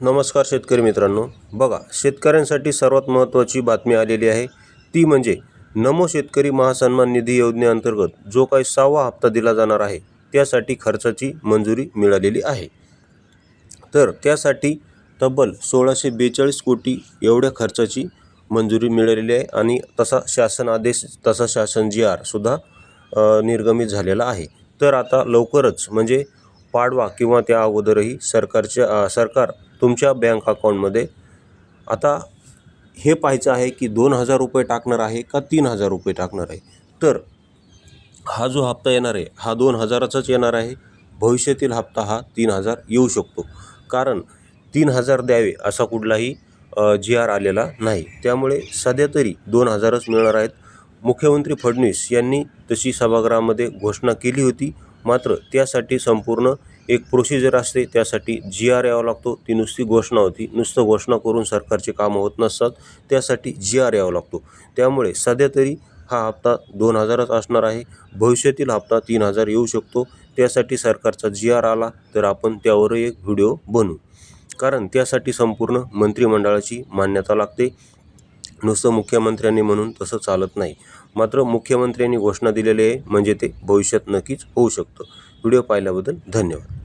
नमस्कार शेतकरी मित्रांनो. बघा शेतकऱ्यांसाठी सर्वात महत्त्वाची बातमी आलेली आहे. ती म्हणजे नमो शेतकरी महासन्मान निधी योजनेअंतर्गत जो काही सहावा हप्ता दिला जाणार आहे त्यासाठी खर्चाची मंजुरी मिळालेली आहे. तर त्यासाठी तब्बल सोळाशे बेचाळीस कोटी एवढ्या खर्चाची मंजुरी मिळालेली आहे आणि तसा शासन आदेश तसा शासन जी आरसुद्धा निर्गमित झालेला आहे. तर आता लवकरच म्हणजे पाडवा किंवा त्या अगोदरही सरकारच्या सरकार तुमच्या बँक अकाउंटमध्ये. आता हे पाहायचं आहे की दोन हजार रुपये टाकणार आहे का तीन हजार रुपये टाकणार आहे? तर हा जो हप्ता येणार आहे हा दोन हजाराचाच येणार आहे. भविष्यातील हप्ता हा तीन हजार येऊ शकतो. कारण तीन हजार द्यावे असा कुठलाही जी आर आलेला नाही. त्यामुळे सध्या तरी दोन हजारच मिळणार आहेत. मुख्यमंत्री फडणवीस यांनी तशी सभागृहामध्ये घोषणा केली होती. मात्र त्यासाठी संपूर्ण एक प्रोसिजर असते त्यासाठी जी आर यावा लागतो. ती नुसती घोषणा होती. नुसतं घोषणा करून सरकारचे कामं होत नसतात. त्यासाठी जी आर यावं लागतो. त्यामुळे सध्या तरी हा हप्ता दोन हजारच असणार आहे. भविष्यातील हप्ता तीन हजार येऊ शकतो. त्यासाठी सरकारचा जी आर आला तर आपण त्यावरही एक व्हिडिओ बनवू कारण त्यासाठी संपूर्ण मंत्रिमंडळाची मान्यता लागते. नुसतं मुख्यमंत्र्यांनी म्हणून तसं चालत नाही. मात्र मुख्यमंत्र्यांनी घोषणा दिलेली आहे म्हणजे ते भविष्यात नक्कीच होऊ शकतं. व्हिडिओ पाहिल्याबद्दल धन्यवाद.